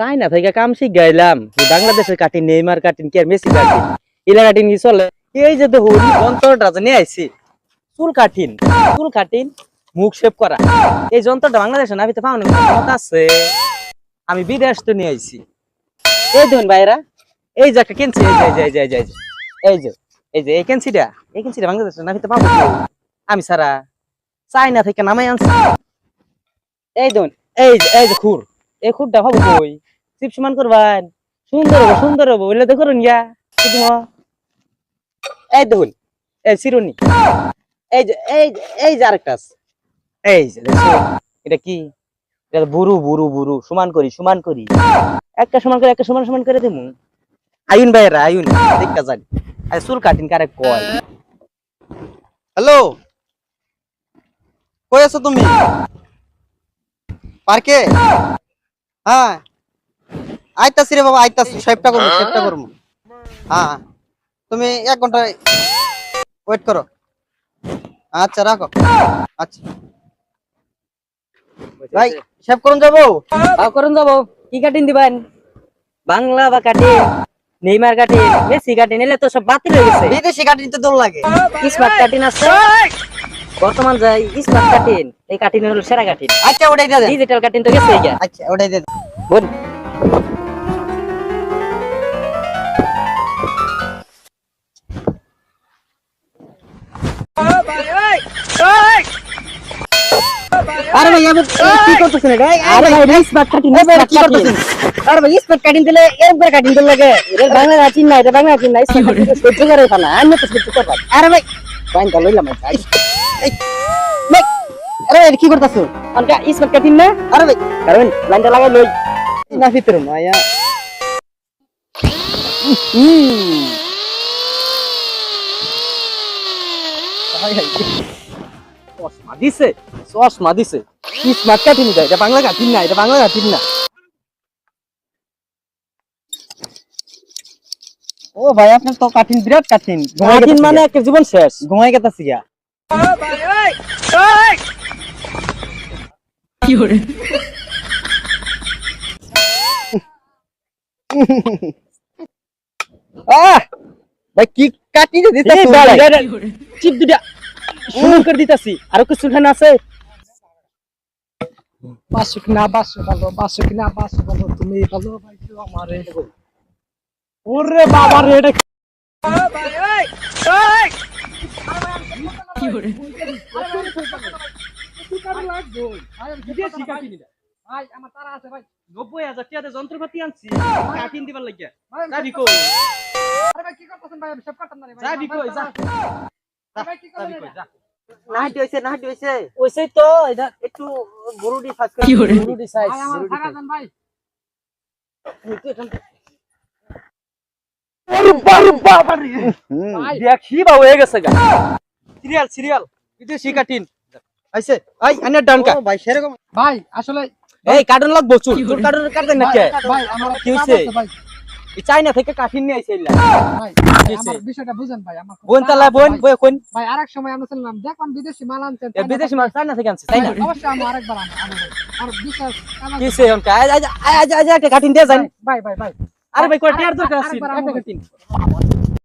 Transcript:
তাই না থেকে কাম শিখ গাইলাম বাংলাদেশের কাটিন নেইমার কাটিন কি আর মেসি কাটিন ইলা কাটিন কি চলে? এই যে তো হরি যন্ত্রটা যে নিয়ে আইছি। চুল কাটিন চুল কাটিন মুখ শেপ করা। এই যন্ত্রটা বাংলাদেশে নাবিতে পাওয়ানো ক্ষমতা আছে। আমি বিদেশ তো নিয়ে আইছি। এই দেখুন ভাইরা এই যে একটা কেনছি এই যে এই যে এই যে এই যে এই যে এই কেনছিটা? এই কেনছিটা বাংলাদেশে নাবিতে পাবো কি? আমি সারা চাইনা থেকে নামাই আনছি। এই দেখুন এই যে এই যে খুর, এই খুরটা ভাবো কই? চিপ সমান করবেন। সুন্দর হব সুন্দর হব, বললে তো করুন ইয়া এই দেখুন এই সিরুনি এই যে, এই এই যে আরেকটা। এই যে? এটা কি? এটা বুরু বুরু বুরু। সমান করি সমান করি। একটা সমান করে, একটা সমান সমান করে দেবো। আয়ুন ভাইরা আয়ুন দেখা জানি চুল কাটিন কারে কয়? হ্যালো? কই আছো তুমি? পার্কে? হ্যাঁ। আইতাছি রে বাবা আইতাছি। সেভটা করব সেভটা করব। হ্যাঁ। তুমি এক ঘণ্টা ওয়েট করো। আচ্ছা রাখো। আচ্ছা। ভাই সেভ করুন যাব? করুন যাব। কি কাটিন দিবেন? বাংলা বা cutting Neymar cutting Messi cutting এলে তো সব বাতিল হয়ে গেছে। বিদেশি কাটি নিতে দৌড় লাগে। স্মার্ট কাটিন আছে। বর্তমান যাই স্মার্ট কাটিন এই কাটিন হলো সেরা কাটিন। আচ্ছা ওটাই দিয়ে দেন। ডিজিটাল কাটিন তো গেছে আচ্ছা ওটাই দিয়ে দেন। বল আরে ভাই আমি কি করতেছেন এটা? আরে ভাই স্মার্ট কাটিন এই ভাই, কি করতেছেন? আরে ভাই স্মার্ট কাটিন দিলে এরকম করে কাটিন দিলে লাগে। এটা বাংলা কাটিন না এটা বাংলা কাটিন না স্মার্ট সহ্য করে ফেলা আমি তো সহ্য করব আরে ভাই ফাইন লইলাম আরে কি করতেছো? অনকা স্মার্ট কাটিন না। আরে ভাই কারণ লাইনটা লাগাই লই। না ভিতরে মায়া চশমা দিছে চশমা দিছে। স্মার্ট কাটিন এটা এটা বাংলা কাটিন না এটা বাংলা কাটিন না। ও ভাই আপনার তো কাঠিন বিরাট কাঠিন। মানে একটা জীবন শেষ। ঘুমাই গেতাছি গা। আহ! ভাই কি কাটি দিতাছ এই ভাই। বাড়ি, চিপ দুটা সুন্দর করে দিতাছি। আর কিছু খানা আছে? বাসুক না বাসু ভালো বাসুক না বাসু ভালো তুমি ভালো ভাইছো আমারে। ওরে বাবা রে এটা ভাই আমার তারা আছে ভাই নব্বই হাজার টাকা যন্ত্রপাতি আনছি কাটিন দিবার লাগিয়া যাবি কই আরে ভাই কি করতেছেন ভাই সব কাটতাম না যাবি কই যা ভাই। কি করলেন যাবি কই এটা? যা নাহাটি হইছে নাহাটি হইছে ওইসেই তো একটু বুরুডি ফাঁস করে রুডি সাইজ ভাই আমার ভাই হুম দেখি বা হয়ে গেছে গা সিরিয়াল সিরিয়াল বিদেশি কাটিন আইছে এই আনের ডানকা ভাই সেরকম ভাই আসলে এই কার্টুন লাগবো চুল। তোর কার্টুন কাটবেন না কে ভাই আমার কি হইছে? আছে ভাই। এই চাইনা থেকে কাঠিন নিয়ে আইছে ইল্লা ভাই? আমার বিষয়টা বুঝেন ভাই আমার বোন তালা বোন বই কোন ভাই। আরেক সময় আমরা ছিলাম দেখলাম বিদেশি মাল আনছেন বিদেশি মাল চাইনা থেকে আনছে চাইনা অবশ্যই আমি আরেকবার আনব আনব আর বিশ্বাস কিসে অনকা আজ আজ আজ আজ একটা কাটিন দিয়ে যান। ভাই ভাই ভাই। আরে ভাই কয় টিয়ার দরকার আছে আরেকবার একটা আনব। কাটিন